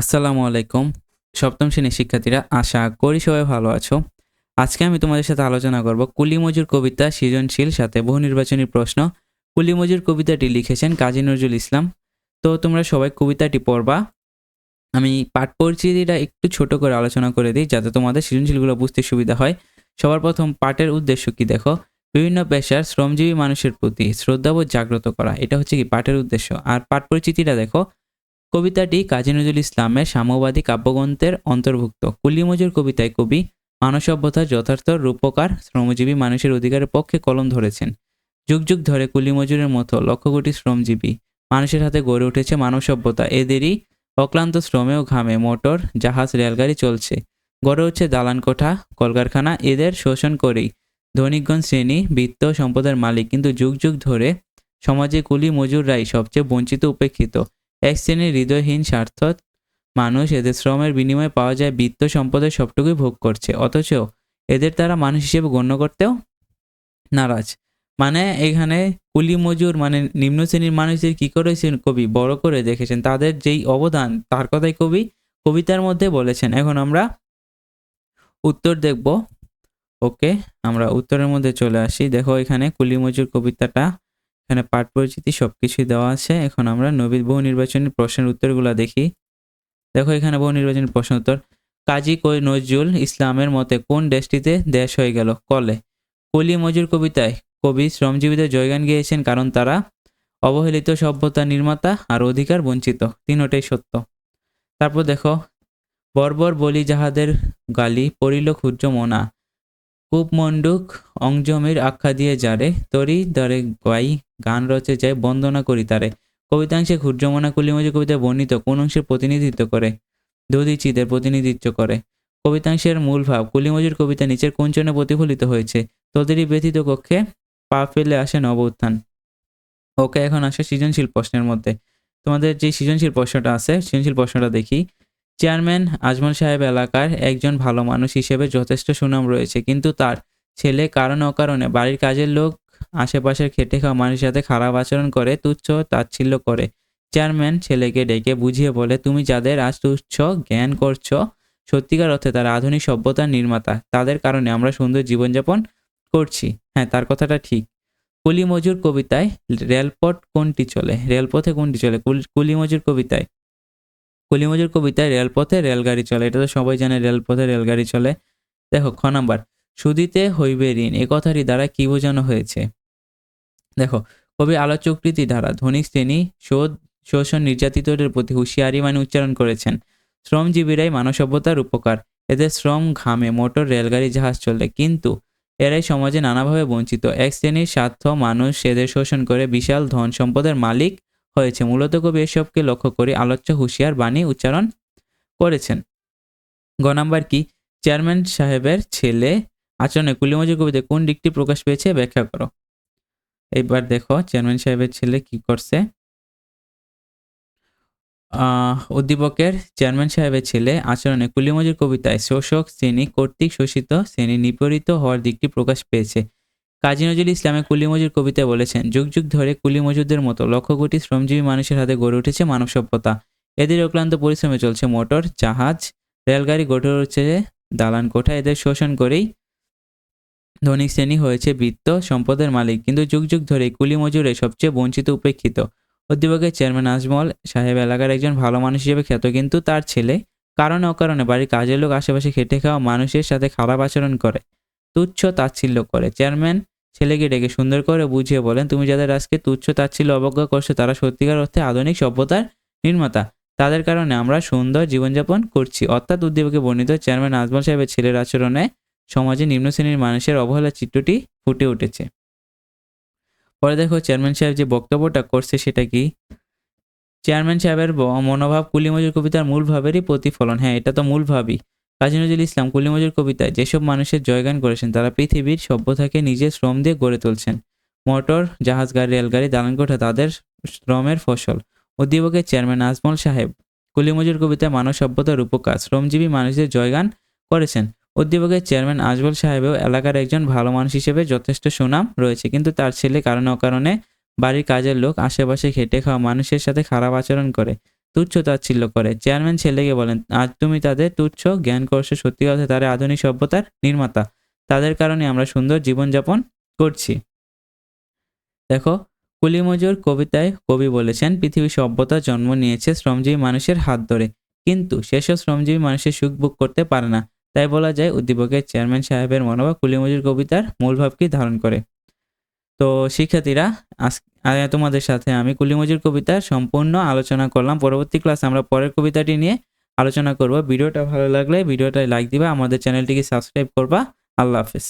আসসালামু আলাইকুম। সপ্তম শ্রেণির শিক্ষার্থীরা, আশা করি সবাই ভালো আছো। আজকে আমি তোমাদের সাথে আলোচনা করব কুলি মজুর কবিতা সৃজনশীল, সাথে বহু নির্বাচনী প্রশ্ন। কুলি মজুর কবিতাটি লিখেছেন কাজী নজরুল ইসলাম। তো তোমরা সবাই কবিতাটি পড়বা। আমি পাঠ পরিচিতিটা একটু ছোট করে আলোচনা করে দিই, যাতে তোমাদের সৃজনশীলগুলো বুঝতে সুবিধা হয়। সবার প্রথম পাঠের উদ্দেশ্য কি দেখো? বিভিন্ন পেশার শ্রমজীবী মানুষের প্রতি শ্রদ্ধাবোধ জাগ্রত করা, এটা হচ্ছে কি পাঠের উদ্দেশ্য। আর পাঠ পরিচিতিটা দেখো কবিতাটি কাজী নজরুল ইসলামের সাম্যবাদী কাব্যগ্রন্থের অন্তর্ভুক্ত। কুলি মজুর কবিতায় কবি মানব সভ্যতার যথার্থ রূপকার, শ্রমজীবী মানুষের অধিকারের পক্ষে কলম ধরেছেন। যুগ যুগ ধরে কুলি মজুরের মতো লক্ষ কোটি শ্রমজীবী মানুষের হাতে গড়ে উঠেছে মানব সভ্যতা। এদেরই অক্লান্ত শ্রমে ও ঘামে মোটর, জাহাজ, রেলগাড়ি চলছে। গড়ে উঠছে দালান কোঠা কলকারখানা। এদের শোষণ করেই ধনিকগণ শ্রেণি, বৃত্ত সম্পদের মালিক। কিন্তু যুগ যুগ ধরে সমাজে কুলি মজুররাই সবচেয়ে বঞ্চিত, উপেক্ষিত। এক শ্রেণির হৃদয়হীন স্বার্থ মানুষ এদের শ্রমের বিনিময়ে পাওয়া যায় বিত্ত সম্পদের সবটুকুই ভোগ করছে। অথচ এদের তারা মানুষ হিসেবে গণ্য করতেও নারাজ। মানে এখানে কুলি মজুর মানে নিম্ন শ্রেণির মানুষদের কি করেছেন কবি? বড় করে দেখেছেন। তাদের যেই অবদান, তার কথাই কবি কবিতার মধ্যে বলেছেন। এখন আমরা উত্তর দেখব। ওকে, আমরা উত্তরের মধ্যে চলে আসি। দেখো এখানে কুলি মজুর কবিতাটা এখানে পাঠ পরিচিতি সব কিছুই দেওয়া আছে। এখন আমরা নবীন বহু নির্বাচনী প্রশ্নের উত্তরগুলো দেখি। দেখো এখানে বহু নির্বাচনী প্রশ্ন উত্তর। কাজী কই নজরুল ইসলামের মতে কোন দেশটিতে দেশ হয়ে গেল? কলে। কলি মজুর কবিতায় কবি শ্রমজীবীদের জয়গান গিয়েছেন কারণ তারা অবহেলিত সভ্যতা নির্মাতা আর অধিকার বঞ্চিত। তিনোটাই সত্য। তারপর দেখো, বর্বর বলি যাহাদের গালি পড়িল ক্ষুদ্র মনা। কূপমণ্ডুক অংজমের আখ্যা দিয়ে যারে, তরি দরে গাই গান রচে যায়, বন্দনা করি তারে। কবিতাংশে ক্ষুদ্রমনা কুলিমজি কবিতা বর্ণিত, কোন অংশের প্রতিনিধিত্ব করে? দধিচিদের প্রতিনিধিত্ব করে। কবিতাংশের মূল ভাব কুলিমজুর কবিতা নিচের চরণে প্রতিফলিত হয়েছে, তোদেরই ব্যথিত কক্ষে পা ফেলে আসে নব উত্থান ওকে এখন আসে সৃজনশীল প্রশ্নের মধ্যে। তোমাদের যে সৃজনশীল প্রশ্নটা আছে, সৃজনশীল প্রশ্নটা দেখি। চেয়ারম্যান আজমল সাহেব এলাকার একজন ভালো মানুষ হিসেবে যথেষ্ট সুনাম রয়েছে, কিন্তু তার ছেলে কারণ অকারণে বাড়ির কাজের লোক আশেপাশের খেটে খাওয়া মানুষের সাথে খারাপ আচরণ করে, তুচ্ছ তাচ্ছিল্য করে। চেয়ারম্যান ছেলেকে ডেকে বুঝিয়ে বলে, তুমি যাদের আজ তুচ্ছ, জ্ঞান করছ, সত্যিকার অর্থে তারা আধুনিক সভ্যতার নির্মাতা। তাদের কারণে আমরা সুন্দর জীবনযাপন করছি। হ্যাঁ তার কথাটা ঠিক। কুলি মজুর কবিতায় রেলপথ কোনটি চলে? রেলপথে কোনটি চলে? কুল- মজুর কবিতায় কুলি মজুর কবিতায় রেলপথে রেলগাড়ি চলে। এটা তো সবাই জানে, রেলপথে রেলগাড়ি চলে। দেখো, খ নাম্বার। সুদিতে হইবে ঋণ, এ কথাটি দ্বারা কি বোঝানো হয়েছে? দেখো, কবি আলোচকৃতি দ্বারা ধনিক শ্রেণি, শোধ, শোষণ নির্যাতিতদের প্রতি হুঁশিয়ারি মানে উচ্চারণ করেছেন। শ্রমজীবীরাই মানব সভ্যতার উপকার। এদের শ্রম ঘামে, মোটর, রেলগাড়ি, জাহাজ চলে কিন্তু এরাই সমাজে নানাভাবে বঞ্চিত। এক শ্রেণির স্বার্থ মানুষ এদের শোষণ করে বিশাল ধন সম্পদের মালিক হয়েছে। মূলত কবি এসবকে লক্ষ্য করে আলোচ্য হুঁশিয়ার বাণী উচ্চারণ করেছেন। গ নাম্বার কি? চেয়ারম্যান সাহেবের ছেলে আচরণে কুলিমজুর কবিতায় কোন দিকটি প্রকাশ পেয়েছে ব্যাখ্যা করো। এবার দেখো চেয়ারম্যান সাহেবের ছেলে কি করছে? উদ্দীপকের চেয়ারম্যান সাহেবের ছেলে আচরণে কুলিমজুর কবিতায় শোষক শ্রেণি কর্তৃক শোষিত শ্রেণি নিপীড়িত হওয়ার দিকটি প্রকাশ পেয়েছে। কাজী নজরুল ইসলামের কুলিমজুর কবিতায় বলেছেন, যুগ যুগ ধরে কুলিমজুরদের মতো লক্ষ কোটি শ্রমজীবী মানুষের হাতে গড়ে উঠেছে মানব সভ্যতা। এদের অক্লান্ত পরিশ্রমে চলছে মোটর, জাহাজ, রেলগাড়ি গড়ে উঠছে দালান কোঠা। এদের শোষণ করেই ধনিক শ্রেণি হয়েছে বৃত্ত, সম্পদের মালিক। কিন্তু যুগ যুগ ধরে কুলি মজুরে সবচেয়ে বঞ্চিত উপেক্ষিত। উদ্দীপকের চেয়ারম্যান আজমল সাহেব এলাকার একজন ভালো মানুষ হিসেবে খ্যাত, কিন্তু তার ছেলে কারণে অকারণে বাড়ির কাজের লোক আশেপাশে খেটে খাওয়া মানুষের সাথে খারাপ আচরণ করে। তুচ্ছ তাচ্ছিল্য করে। চেয়ারম্যান ছেলেকে ডেকে সুন্দর করে বুঝিয়ে বলেন, তুমি যাদের আজকে তুচ্ছ তাচ্ছিল্য অবজ্ঞা করছ, তারা সত্যিকার অর্থে আধুনিক সভ্যতার নির্মাতা। তাদের কারণে আমরা সুন্দর জীবনযাপন করছি। অর্থাৎ উদ্দীপকে বর্ণিত চেয়ারম্যান আজমল সাহেবের ছেলের আচরণে সমাজে নিম্ন শ্রেণির মানুষের অবহেলা চিত্রটি ফুটে উঠেছে। পরে দেখো চেয়ারম্যান সাহেব যে বক্তব্যটা করছে সেটা কি? চেয়ারম্যান সাহেবের মনোভাব কুলিমজুর কবিতার মূল ভাবেরই প্রতিফলন। হ্যাঁ এটা তো মূল ভাবই। কাজী নজরুল ইসলাম কুলিমজুর কবিতায় যেসব মানুষের জয়গান করেছেন, তারা পৃথিবীর সভ্যতাকে নিজের শ্রম দিয়ে গড়ে তুলছেন। মোটর, জাহাজ, গাড়ি, রেলগাড়ি, দালানকোঠা তাদের শ্রমের ফসল। উদ্দীপকের চেয়ারম্যান আজমল সাহেব কুলিমজুর কবিতায় মানব সভ্যতার উপকার শ্রমজীবী মানুষদের জয়গান করেছেন। উদ্দীপকের চেয়ারম্যান আজমল সাহেবেও এলাকার একজন ভালো মানুষ হিসেবে যথেষ্ট সুনাম রয়েছে, কিন্তু তার ছেলে কারণে অকারণে বাড়ির কাজের লোক আশেপাশে খেটে খাওয়া মানুষের সাথে খারাপ আচরণ করে। তুচ্ছ তাচ্ছিল্য করে। চেয়ারম্যান ছেলেকে বলেন, আজ তুমি তাদের তুচ্ছ জ্ঞান করছ সত্যি কথা তারা আধুনিক সভ্যতার নির্মাতা। তাদের কারণে আমরা সুন্দর জীবনযাপন করছি। দেখো, কুলিমজুর কবিতায় কবি বলেছেন, পৃথিবী সভ্যতা জন্ম নিয়েছে শ্রমজীবী মানুষের হাত ধরে। কিন্তু সেসব শ্রমজীবী মানুষের সুখ ভোগ করতে পারে না। তাই বলা যায়, উদ্দীপকের চেয়ারম্যান সাহেবের মনোভাব কুলিমজুর কবিতার মূল ভাবকেই ধারণ করে। তো শিক্ষার্থীরা তোমাদের সাথে আমি কুলিমজির কবিতা সম্পূর্ণ আলোচনা করলাম। পরবর্তী ক্লাসে আমরা পরের কবিতাটি নিয়ে আলোচনা করব। ভিডিওটা ভালো লাগলে ভিডিওটায় লাইক দিবা, আমাদের চ্যানেলটিকে সাবস্ক্রাইব করবা। আল্লাহ হাফিজ।